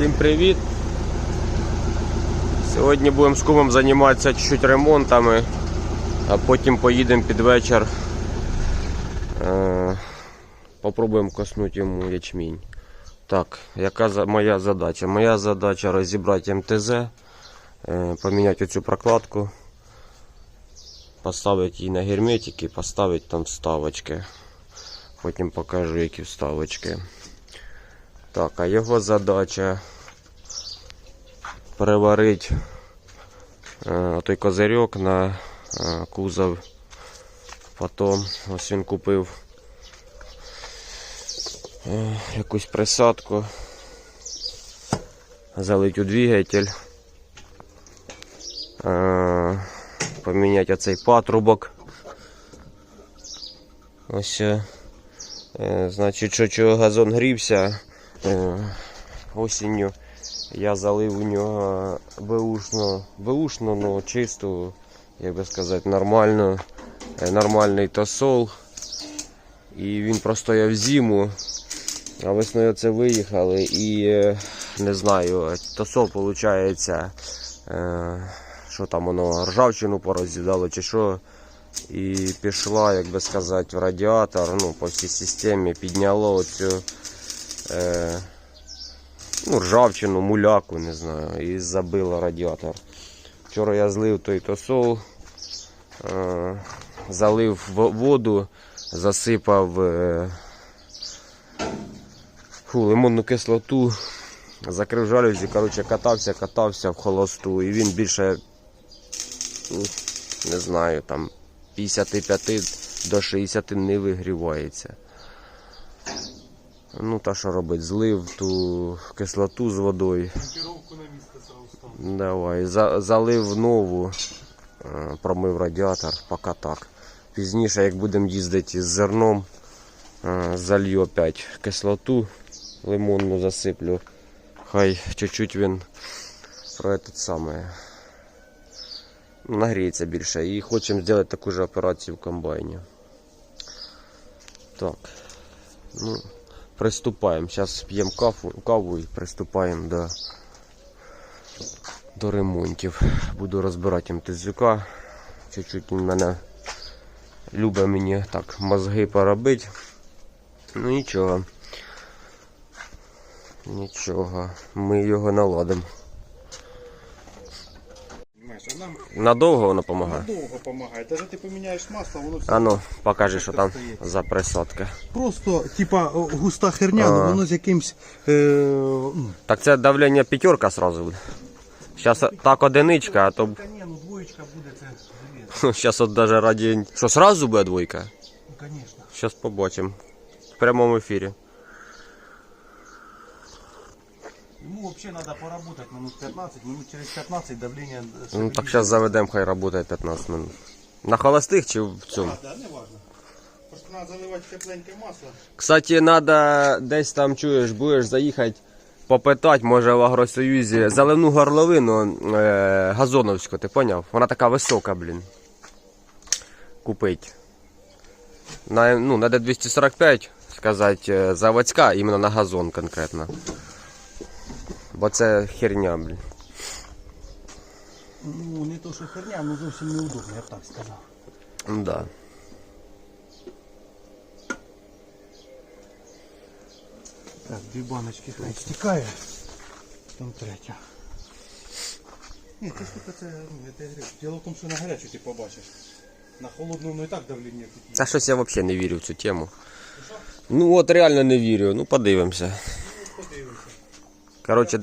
Всім привіт! Сьогодні будемо з кумом займатися чуть-чуть ремонтами, а потім поїдемо під вечір. Е, попробуємо коснути йому ячмінь. Так, яка моя задача? Моя задача розібрати МТЗ, е, поміняти оцю прокладку, поставити її на герметики, поставити там вставочки. Потім покажу, які вставочки. Так, а його задача переварити е, той козирьок на е, кузов. Потім ось він купив е, якусь присадку. Залить у двигатель. Е, поміняти оцей патрубок. Ось. е, Е, Значить, що чого газон грівся осінню, я залив у нього беушну, беушну, ну чисту, як би сказати, нормальну, е, нормальний тосол. І він простояв зиму, а весною це виїхали і е, не знаю, тосол виходить, е, що там воно ржавчину пороз'їдало чи що. І пішла, як би сказати, в радіатор, ну, по всій системі, підняло оцю е, ну, ржавчину, муляку, не знаю, і забило радіатор. Вчора я злив той тосол, е, залив воду, засипав е, фу, лимонну кислоту, закрив жалюзі, коротше, катався, катався в холосту, і він більше, ну, не знаю, там 55 до 60 не вигрівається. Ну, та що робить? Злив ту кислоту з водою. Давай, за, залив нову, е, промив радіатор, поки так. Пізніше, як будемо їздити з зерном, е, залью опять кислоту лимонну засиплю. Хай чуть-чуть він про этот самое нагріється більше. І хочемо зробити таку ж операцію в комбайні. Так. Ну, приступаємо. Зараз п'ємо каву, каву і приступаємо до до ремонтів. Буду розбирати МТЗК. Чуть-чуть він мене любить так мозги поробити. Ну нічого. Нічого. Ми його наладимо. Нам Надовго воно допомагає? довго допомагає. Даже ти поміняєш масло, воно все. А ну, покажи, що там за присадка. Просто, типа, о, густа херня, але воно з якимсь. Е, ну, Так це давлення п'ятерка сразу буде. Зараз так одиничка, а то та ні, ну двоєчка буде це. железо. зараз от даже раді. Що сразу буде двойка? Ну, звісно. Зараз побачимо. В прямому ефірі. Йому взагалі треба поработати минут 15, минут через 15 давлення. Ну так зараз заведемо, хай працює 15 минут. На холостих чи в цьому? Так, не важно. Просто треба заливати тепленьке масло. Кстати, надо десь там чуєш, будеш заїхати попитати, може в Агросоюзі, заливну горловину е, газоновську, ти поняв? Вона така висока, блін. Купить. На, ну, на D245, сказати, е, заводська, іменно на газон конкретно. Бо це херня, блін. Ну, не то, що херня, ну зовсім неудобно, я б так сказав. Да. Так, дві баночки хай стікає. Там третя. Ні, це штука це, ну, це гриб. Діло в тому, що на гарячу ти побачиш. На холодну ну і так давлення тут є. Та щось я взагалі не вірю в цю тему. Ну от реально не вірю. Ну. Подивимося. Коротше, Я просто це, якщо я на свій шкурі не пробував, я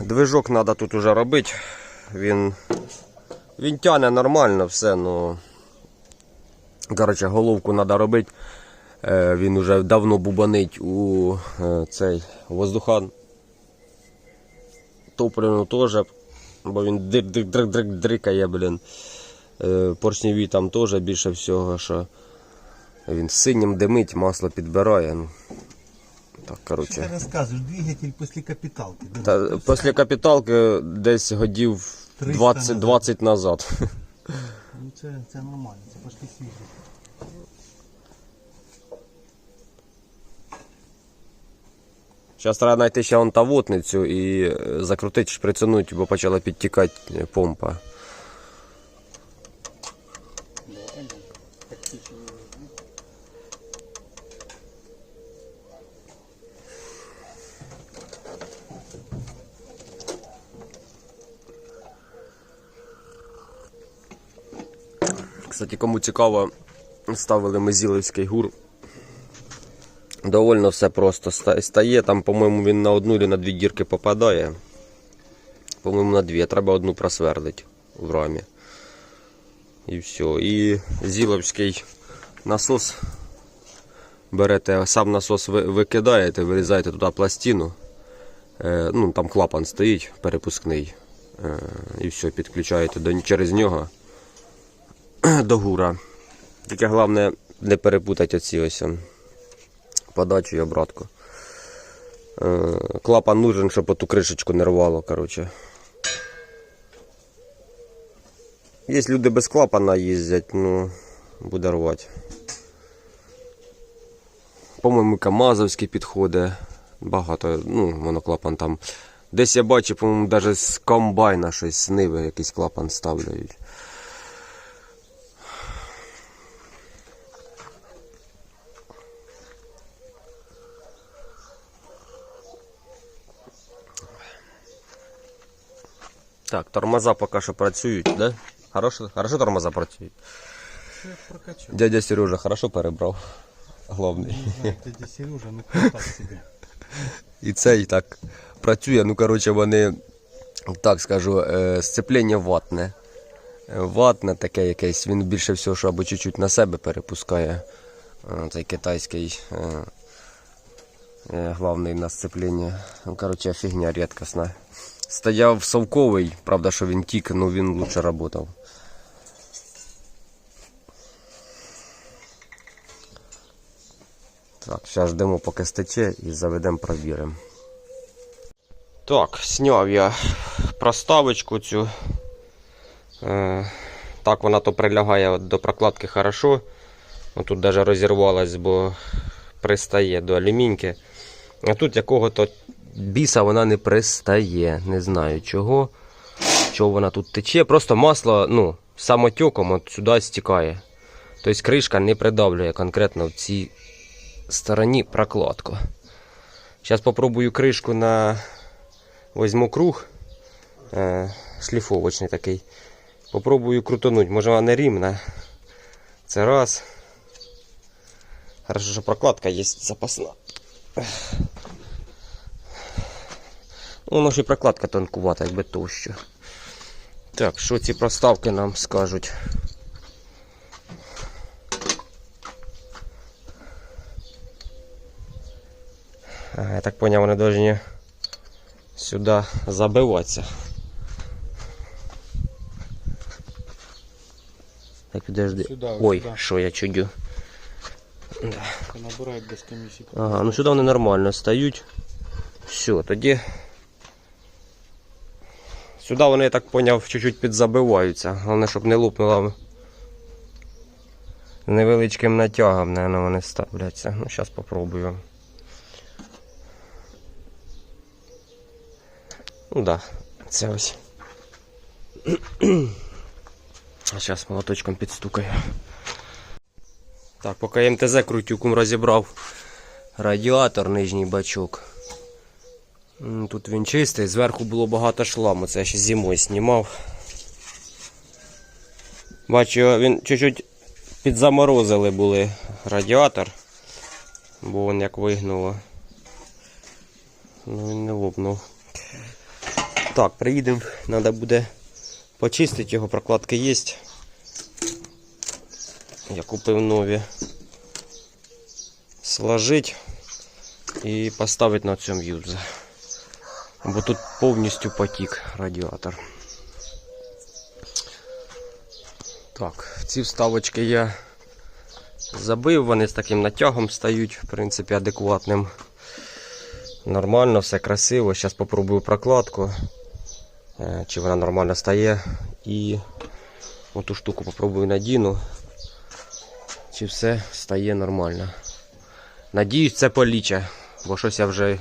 Движок треба тут уже робити. Він, він тяне нормально все, ну. Коротше, головку треба робити. Е, Він уже давно бубанить у е, цей воздухан. Топливну теж, бо він дик дик дрик дрик дрикає, блін. Е, Поршневі там теж більше всього, що він синім димить, масло підбирає. Ну, так, Що ти розказуєш? Двигатель після капіталки. Та після капіталки десь годів 20, назад. 20 назад. Ну це, це нормально, це почти свіжо. Зараз треба знайти ще вон тавотницю і е, закрутити, шприцануть, бо почала підтікати помпа. Кстати, кому цікаво, ставили ми зілевський гур. Довольно все просто стає. Там, по-моєму, він на одну чи на дві дірки попадає. По-моєму, на дві. Треба одну просвердити в рамі. І все. І зіловський насос. Берете, сам насос викидаєте, вирізаєте туди пластину. Е, ну, там клапан стоїть, перепускний. Е, і все, підключаєте через нього до гура. Тільки головне не перепутати оці ось подачу і обратку. Е, Клапан нужен, щоб оту кришечку не рвало, коротше. Є люди без клапана їздять, ну, буде рвати. По-моєму, Камазовський підходить. Багато, ну, моноклапан там. Десь я бачив, по-моєму, навіть з комбайна щось з ниви якийсь клапан ставляють. Так, тормоза поки що працюють, да? Хорошо, хорошо тормоза працюють. Дядя Сережа хорошо перебрав. Головний. Дядя Сережа, ну так собі. І цей так працює. Ну, коротше, вони, так скажу, е, сцеплення ватне. Е, Ватне таке якесь. Він більше всього, що або чуть-чуть на себе перепускає. Е, Цей китайський главний на сцеплення. Ну, коротше, фігня рідкісна. Стояв совковий, правда, що він тік, ну він лучше працював. Так, зараз ждемо, поки стече і заведемо, провіримо. Так, зняв я проставочку цю. Е, так вона то прилягає до прокладки хорошо. Ну, тут навіть розірвалась, бо пристає до алюміньки. А тут якого-то біса вона не пристає. Не знаю чого. Чого вона тут тече. Просто масло ну, самотеком от сюди стікає. Тобто кришка не придавлює конкретно в цій стороні прокладку. Зараз попробую кришку на возьму круг е, шліфовочний такий. Попробую крутануть. Може вона не рівна. Це раз. Хорошо, що прокладка є запасна. Воно ж і прокладка тонкувата, якби товща. Так, що ці проставки нам скажуть? Ага, я так понял, вони должны сюди забиватися. Так, підожди. Сюди, Ой, сюди. що я чудю. Це набирають без комісії. Ага, ну сюди вони нормально стають. Все, тоді. Сюди вони, я так поняв, чуть-чуть підзабиваються. Головне, щоб не лопнуло. З невеличким натягом, наверное, вони ставляться. Ну, зараз попробую. Ну да, це ось. А зараз молоточком підстукаю. Так, поки МТЗ крутюком розібрав радіатор, нижній бачок. Тут він чистий, зверху було багато шламу, це я ще зимою знімав. Бачу, він чуть-чуть підзаморозили були радіатор, бо він як вигнуло. Ну він не лопнув. Так, приїдемо, треба буде почистити його, прокладки є. Я купив нові. Сложить і поставити на цьому юза. Бо тут повністю потік радіатор. Так, ці вставочки я забив, вони з таким натягом стають, в принципі, адекватним. Нормально, все красиво. Зараз попробую прокладку, е, чи вона нормально стає. І оту штуку попробую надіну, чи все стає нормально. Надіюсь, це поліче, бо щось я вже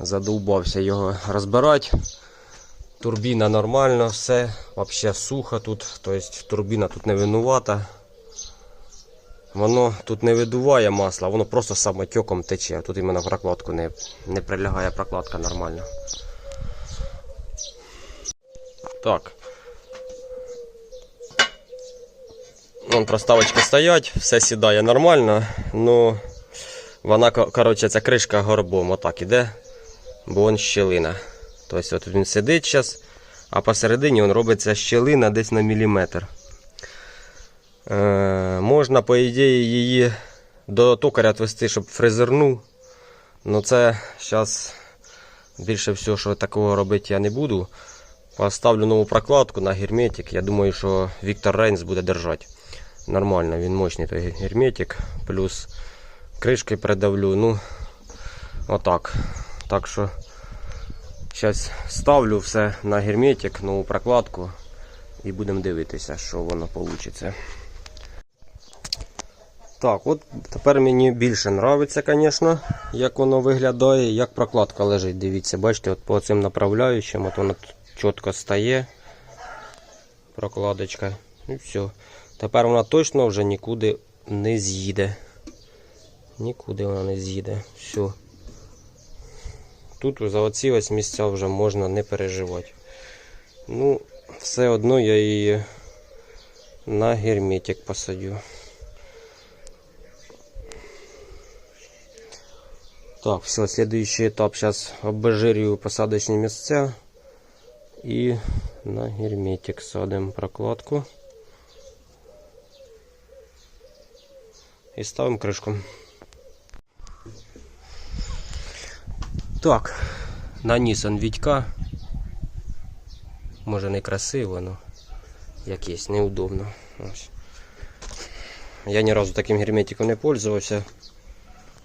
Задовбався його розбирати. Турбіна нормально, все, взагалі сухо тут, тобто турбіна тут не винувата. Воно тут не видуває масла, воно просто самотеком тече. Тут іменно прокладку не, не прилягає прокладка нормально. Так. Вон проставочки стоять, все сідає нормально, ну вона, коротше, ця кришка горбом отак іде, бо вон щілина. Тобто от він сидить зараз, а посередині він робиться щілина десь на міліметр. Е, можна, по ідеї, її до токаря відвести, щоб фрезернув. Ну це зараз більше всього, що такого робити я не буду. Поставлю нову прокладку на герметик. Я думаю, що Віктор Рейнс буде держати. Нормально, він мощний той герметик. Плюс кришки придавлю. Ну, отак. Так що зараз ставлю все на герметик, нову прокладку. І будемо дивитися, що воно вийде. Так, от тепер мені більше подобається, звісно, як воно виглядає, як прокладка лежить. Дивіться, бачите, от по цим направляючим, от воно чітко стає. Прокладочка. І все. Тепер вона точно вже нікуди не з'їде. Нікуди вона не з'їде. Все. Тут за оці ось місця вже можна не переживати. Ну, все одно я її на герметик посадю. Так, все, следующий этап. Сейчас обезжирю посадочные места. И на герметик садим прокладку. І ставимо кришку. Так, наніс он Вітька. Може не красиво, але якесь неудобно. Ось. Я ні разу таким герметиком не пользувався.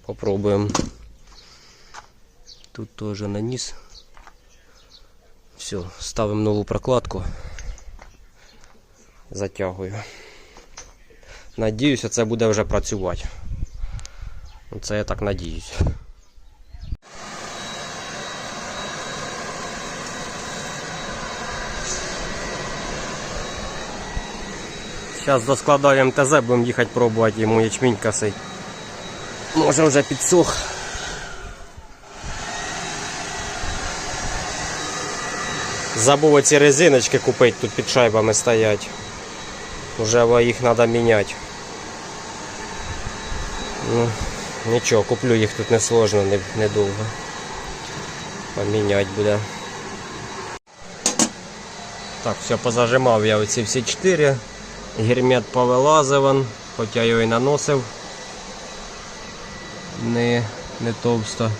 Попробуємо. Тут теж наніс. Все, ставимо нову прокладку. Затягую. Надіюся, це буде вже працювати. Це я так надіюсь. Зараз доскладаємо ТЗ, будемо їхати пробувати йому ячмінь косить. Може вже підсох. Забув оці резиночки купити, тут під шайбами стоять. Уже їх треба міняти. Ну, нічого, куплю їх тут несложно, не, недовго. Поміняти буде. Так, все, позажимав я оці всі чотири. Гермет повилазив, хоча його і наносив. Не, не товсто.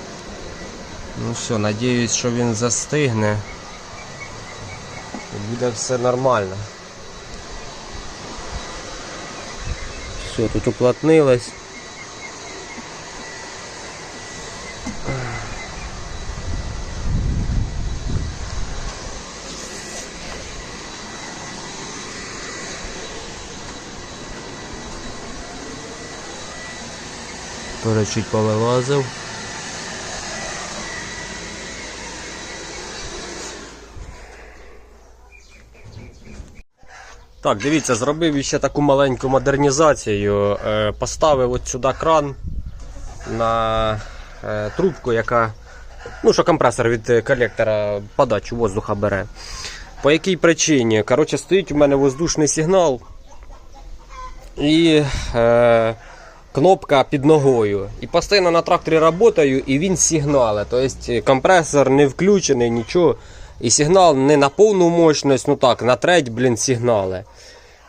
Ну все, надіюсь, що він застигне. І буде все нормально. Все, тут уплотнилось. Тоже чуть повилазив. Так, дивіться, зробив ще таку маленьку модернізацію. Е, Поставив от сюди кран на е, трубку, яка. Ну, що компресор від колектора подачу воздуха бере. По якій причині? Коротше, стоїть у мене воздушний сигнал і е, кнопка під ногою. І постійно на тракторі працюю, і він сигналить. Тобто компресор не включений, нічого. І сигнал не на повну мощність, ну так, на треть, блін, сигнали.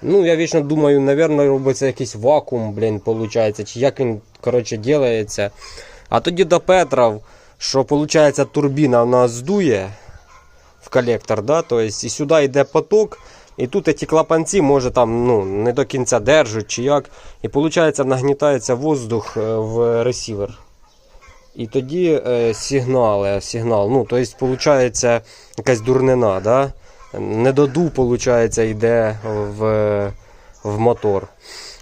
Ну, я вічно думаю, напевно, робиться якийсь вакуум, блін, виходить, чи як він, коротше, ділається. А тоді до Петров, що виходить, турбіна в нас здує в колектор, да, тобто, і сюди йде поток, і тут ці клапанці, може, там, ну, не до кінця держать, чи як. І виходить, нагнітається воздух е, в ресівер. І тоді е, сигнали, сигнал, ну, тобто, виходить, якась дурнина, да? недодув, виходить, йде в, в мотор.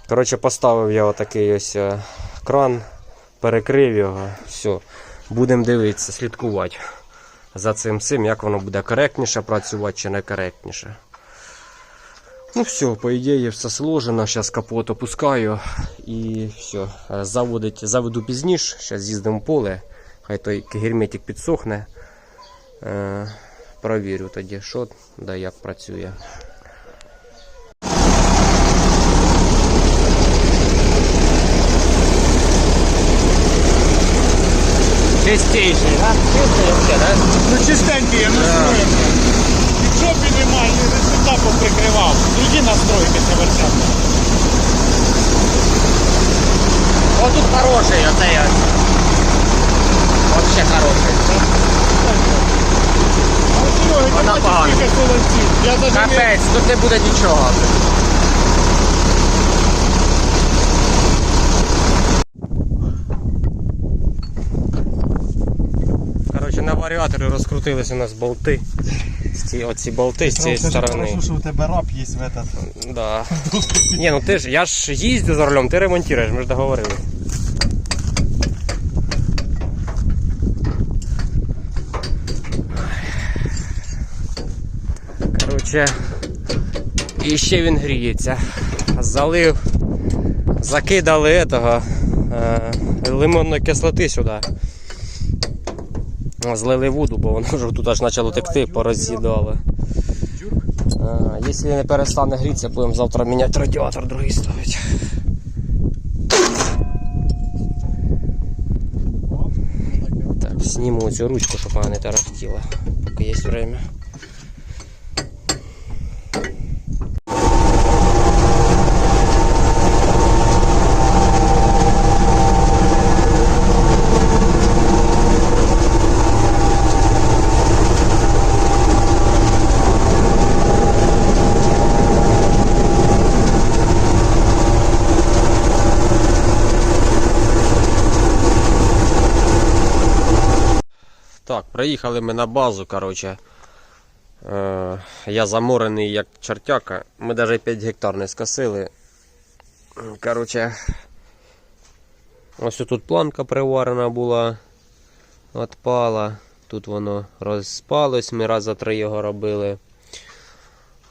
Коротше, поставив я отакий ось е, кран, перекрив його, все. Будемо дивитися, слідкувати за цим всім, як воно буде коректніше працювати чи не коректніше. Ну все, по ідеї все сложено. Зараз капот опускаю і все. Заводить, заведу пізніше. Зараз з'їздимо в поле. Хай той герметик підсохне. Е, провірю тоді, що да як працює. Чистейший, да? Чистий да? Ну чистенький, я настроєм. І чопі немає, поприкривав. Другі настройки верчати. Вот тут хороший, оцей ось. Вообще хороший. Вона погана. Я. Капець, тут не буде нічого. Коротше, на варіаторі розкрутились у нас болти. Ці, оці болти з цієї сторони. Хорошо, що у тебе раб є в этот. Да. Ні, ну ти ж, я ж їздю за рулем, ти ремонтуєш, ми ж договорились. Короче, і ще він гріється. Залив, закидали этого, е, лимонної кислоти сюди. Злили воду, бо воно вже тут аж почало текти, пороз'їдало. Якщо не перестане грітися, будемо завтра міняти радіатор, другий ставити. Так, сніму цю ручку, щоб вона не тарахтіла, поки є время. Так, приїхали ми на базу, коротше. Е, я заморений як чертяка. Ми навіть 5 гектар не скосили. Коротше. Ось тут планка приварена була. Отпала. Тут воно розпалось, ми раз за три його робили.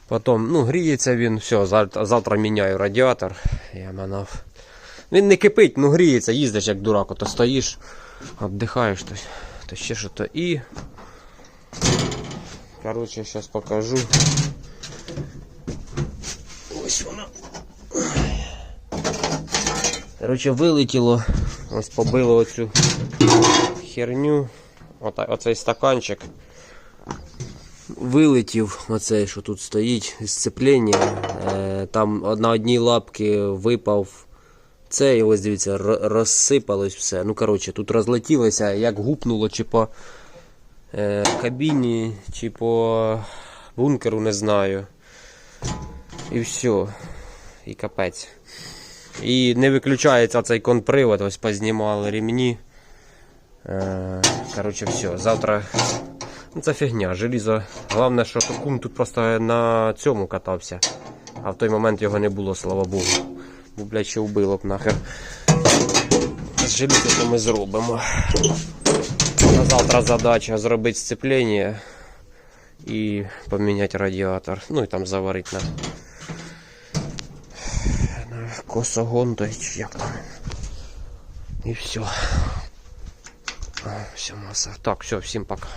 Потім, ну, гріється він, все, завтра, міняю радіатор. Я манав. Він не кипить, ну гріється, їздиш як дурак, ото стоїш, віддихаєш то, то ще що то і. Короче, зараз покажу. Ось воно. Короче, вилетіло. Ось побило оцю херню. Ота, оцей стаканчик. Вилетів оцей, що тут стоїть, сцеплення. Е, там на одній лапці випав це, і ось дивіться, ро- розсипалось все. Ну, коротше, тут розлетілося, як гупнуло, чи по е, кабіні, чи по бункеру, не знаю. І все. І капець. І не виключається цей конпривод, ось познімали ремні. Е, коротше, все. Завтра. Ну, це фігня, желізо. Головне, що кум тут просто на цьому катався. А в той момент його не було, слава Богу. Бо, блядь, ще вбило б нахер. З желізо ми зробимо. На завтра задача зробити сцеплення і поміняти радіатор. Ну і там заварити на, на косогон, то як там. І все. Все, маса. Так, все, всім пока.